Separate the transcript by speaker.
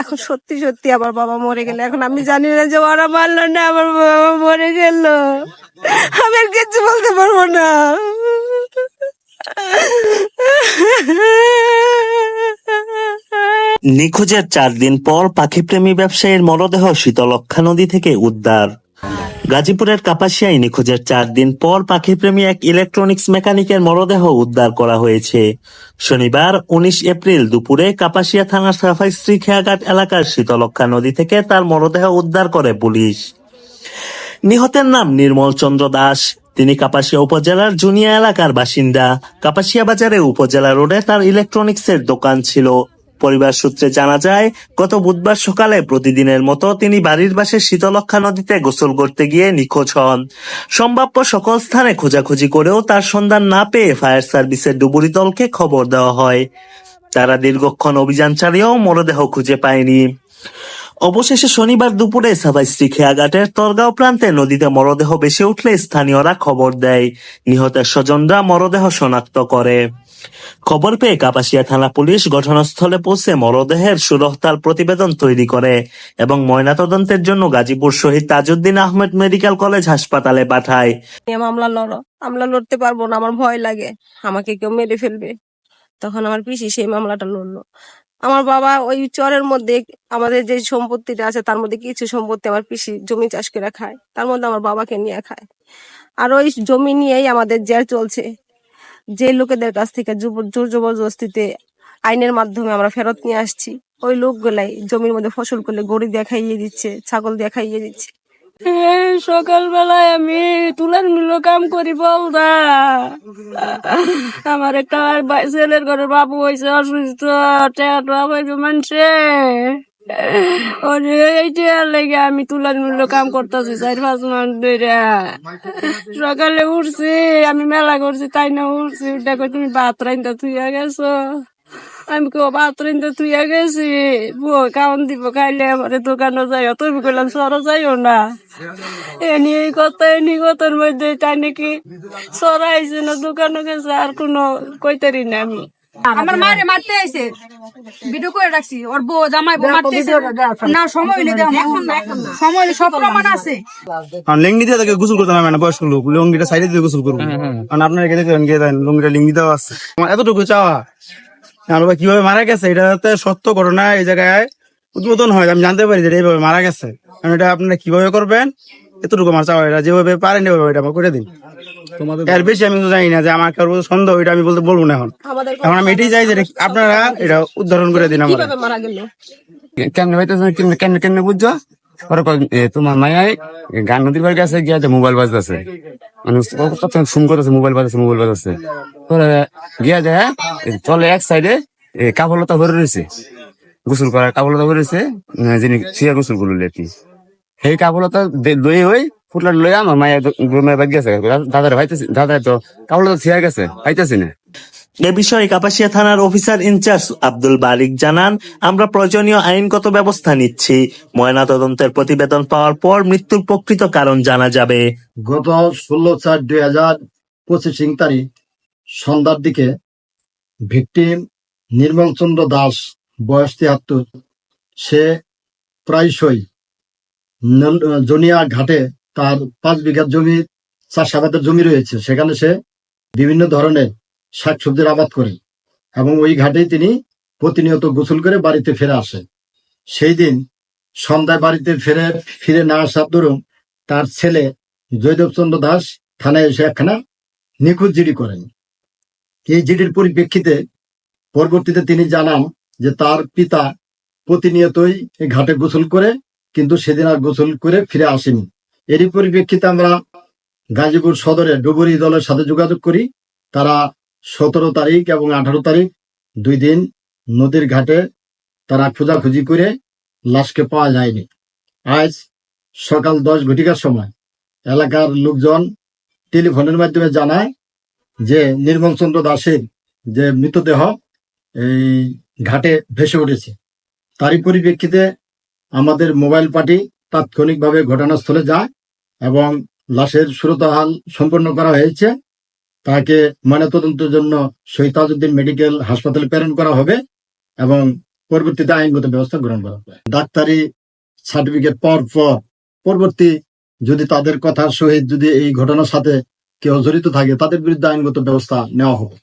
Speaker 1: এখন সত্যি সত্যি আমার বাবা মরে গেল। এখন আমি জানি না যে ওরা মারলো না, আমার বাবা মরে গেল। আমি আর কিছু বলতে পারব না।
Speaker 2: নিখোঁজের চার দিন পর পাখিপ্রেমী ব্যবসায়ীর মরদেহ শীতলক্ষা নদী থেকে উদ্ধার। গাজীপুরের কাপাসিয়ায় নিখোঁজের চার দিন পর পাখিপ্রেমী এক ইলেকট্রনিক্স মেকানিকের মরদেহ উদ্ধার করা হয়েছে। শনিবার, উনিশ এপ্রিল দুপুরে কাপাসিয়া থানার সাফাই শ্রী খেয়াঘাট এলাকার শীতলক্ষা নদী থেকে তার মরদেহ উদ্ধার করে পুলিশ। নিহতের নাম নির্মল চন্দ্র দাস। তিনি কাপাসিয়া উপজেলার জুনিয়া এলাকার বাসিন্দা। কাপাসিয়া বাজারে উপজেলা রোডে তার ইলেকট্রনিক্সের দোকান ছিল। পরিবার সূত্রে জানা যায়, গত বুধবার সকালে প্রতিদিনের মতো তিনি বাড়ির পাশে শীতলক্ষা নদীতে গোসল করতে গিয়ে নিখোঁজ হন। সম্ভাব্য সকল স্থানে খোঁজাখুঁজি করেও তার সন্ধান না পেয়ে ফায়ার সার্ভিসের ডুবুরি দলকে খবর দেওয়া হয়। তারা দীর্ঘক্ষণ অভিযান চালিয়েও মরদেহ খুঁজে পায়নি। অবশেষে শনিবার দুপুরে সাবাইশ্রী খেয়াঘাটের তরগাঁও প্রান্তে নদীতে মরদেহ বেশি উঠলে স্থানীয়রা খবর দেয়। নিহতের স্বজনরা মরদেহ শনাক্ত করে। খবর পেয়ে কাপাসিয়া থানা পুলিশ ঘটনাস্থলে পৌঁছে মরদেহের সুরহতার প্রতিবেদন তৈরি করে এবং ময়নাতদন্তের জন্য গাজীপুর শহীদ তাজউদ্দিন আহমেদ মেডিকেল কলেজ হাসপাতালে পাঠায়।
Speaker 1: মামলা লড়ো। মামলা লড়তে পারব না, আমার ভয় লাগে। আমাকে কেউ মেরে ফেলবে। তখন আমার পিসি সেই মামলাটা লড়লো। আমার বাবা ওই চরের মধ্যে আমাদের যে সম্পত্তিটা আছে, তার মধ্যে কিছু সম্পত্তি আমার পিসি জমি চাষ করে খায়। তার মধ্যে আমার বাবাকে নিয়ে খায়। আর ওই জমি নিয়েই আমাদের জের চলছে। যে লোকেদের কাছ থেকে জোর জবরদস্তিতে আইনের মাধ্যমে আমরা ফেরত নিয়ে আসছি, ওই লোকগুলাই জমির মধ্যে ফসল করলে গরু দেখাইয়ে দিচ্ছে, ছাগল দেখাইয়ে দিচ্ছে।
Speaker 3: সকালবেলায় আমি তুলার মিল কাম করি বলদা আমার একটা ছেলের ঘরে বাবু হয়েছে অসুস্থ মানুষে আমি তুলার মূল্য কাম করতেছি চার, পাঁচ মাস ধরে সকালে উঠছি, আমি মেলা করছি, তাই না উঠছি দেখো তুমি ভাত রাইন্দা থুইয়া গেছো? আমি কো ভাত রাইন্দা থুইয়া গেছি। বউ খাওয়ান দিব খাইলে আমার দোকানে যাইও। তুমি কইলাম সরো যাইও না। এনি এই কথা এনি কথার মধ্যে তাই নাকি সরাইছে না দোকানে গেছে আর কোনো কইতারি না আমি।
Speaker 4: আমার মারে মারতে আইছে। ভিডিও করে রাখছি। ওর বউ জামাই বউ মারতে আইছে। না সময় হইলে দেখ। সময় হইলে সব প্রমাণ আছে।
Speaker 5: আর লিঙ্গি দিয়ে তাকে গোসল করতে না বয়স্ক লোক। লুঙ্গিটা সাইডে দিয়ে গোসল করব কারণ আপনার এখানে দেখেন গিয়ে দেন লুঙ্গিটা লিঙ্গি দেওয়া আছে। আমার এতটুকু চাওয়া। আর কীভাবে মারা গেছে এটা যাতে সত্য ঘটনা এই জায়গায় উদ্বোধন হয় আমি জানতে পারি যে এইভাবে মারা গেছে। কারণ এটা আপনারা কীভাবে করবেন এতটুকু আমার চাওয়া এটা যেভাবে পারেন এভাবে এটা আমার করে দিন। এর বেশি আমি তো জানি না যে আমার কারোর সন্দেহ এটা আমি বলতে বলব না এখন। এখন আমি এটাই চাই যে আপনারা এটা উদ্ধারণ করে দিন আমার
Speaker 1: কীভাবে মারা গেল?
Speaker 6: কেমনে হইতেছে কেমনে কেমনে কেমনে বুঝছ? কয়, তোমার মায়াই গান নদীর বাড়ি গেছে গিয়ে যে মোবাইল বাজতেছে। মানে ফোন করতেছে মোবাইল বাজাচ্ছে মোবাইল বাজাচ্ছে পরে গিয়া যায় চলে এক সাইডে কাপড়লতা ভরে রয়েছে। গোসল করার কাপড়লতা ভরে রয়েছে যিনি শিয়া গোসল করল আর কি। সেই কাপড়লতা লই হই ফুটলার লই আমার মায়ের মায়ের বাদ গেছে। দাদার ভাইতেছে দাদা তো কাপড়লতা ছিয়া গেছে পাইতেছি না।
Speaker 2: এ বিষয়ে কাপাসিয়া থানার অফিসার ইনচার্জ আব্দুল বারিক জানান, আমরা প্রয়োজনীয় আইনগত ব্যবস্থা নিচ্ছি। ময়নাতদন্তের প্রতিবেদন পাওয়ার পর মৃত্যুর প্রকৃত কারণ জানা যাবে।
Speaker 7: গত ষোলো চার দুই হাজার পঁচিশ তারিখ, সন্ধ্যার দিকে ভিকটিম নির্মল চন্দ্র দাস, বয়স তিয়াত্তর, সে প্রায়শই জনিয়া ঘাটে তার পাঁচ বিঘা জমি, চাষাবাদের জমি রয়েছে। সেখানে সে বিভিন্ন ধরনের শাকসবজির আবাদ করে এবং ওই ঘাটেই তিনি প্রতিনিয়ত গোসল করে বাড়িতে ফিরে আসে সেই দিন সন্ধ্যায় বাড়িতে ফিরে ফিরে না আসার দরুন তার ছেলে জয়দেবচন্দ্র দাস থানায় এসে একখানা নিখোঁজ জিডি করেন। এই জিডির পরিপ্রেক্ষিতে পরবর্তীতে তিনি জানান যে তার পিতা প্রতিনিয়তই ঘাটে গোসল করে, কিন্তু সেদিন আর গোসল করে ফিরে আসেনি। এরই পরিপ্রেক্ষিতে আমরা গাজীপুর সদরে ডুবুরি দলের সাথে যোগাযোগ করি। তারা সতেরো তারিখ এবং আঠারো তারিখ দুই দিন নদীর ঘাটে তারা খোঁজাখুঁজি করে লাশকে পাওয়া যায়নি। আজ সকাল দশ ঘটিকার সময় এলাকার লোকজন টেলিফোনের মাধ্যমে জানায় যে নির্মল চন্দ্র দাসের যে মৃতদেহ এই ঘাটে ভেসে উঠেছে। তারই পরিপ্রেক্ষিতে আমাদের মোবাইল পার্টি তাৎক্ষণিকভাবে ঘটনাস্থলে যায় এবং লাশের সুরতহাল সম্পন্ন করা হয়েছে। তাকে ময়নাতদন্তের জন্য শহীদ তাজউদ্দিন মেডিকেল হাসপাতালে প্রেরণ করা হবে এবং পরবর্তীতে আইনগত ব্যবস্থা গ্রহণ করা হবে। ডাক্তারি সার্টিফিকেট পাওয়ার পর পরবর্তী যদি তাদের কথার সহিত যদি এই ঘটনার সাথে কেউ জড়িত থাকে, তাদের বিরুদ্ধে আইনগত ব্যবস্থা নেওয়া হবে।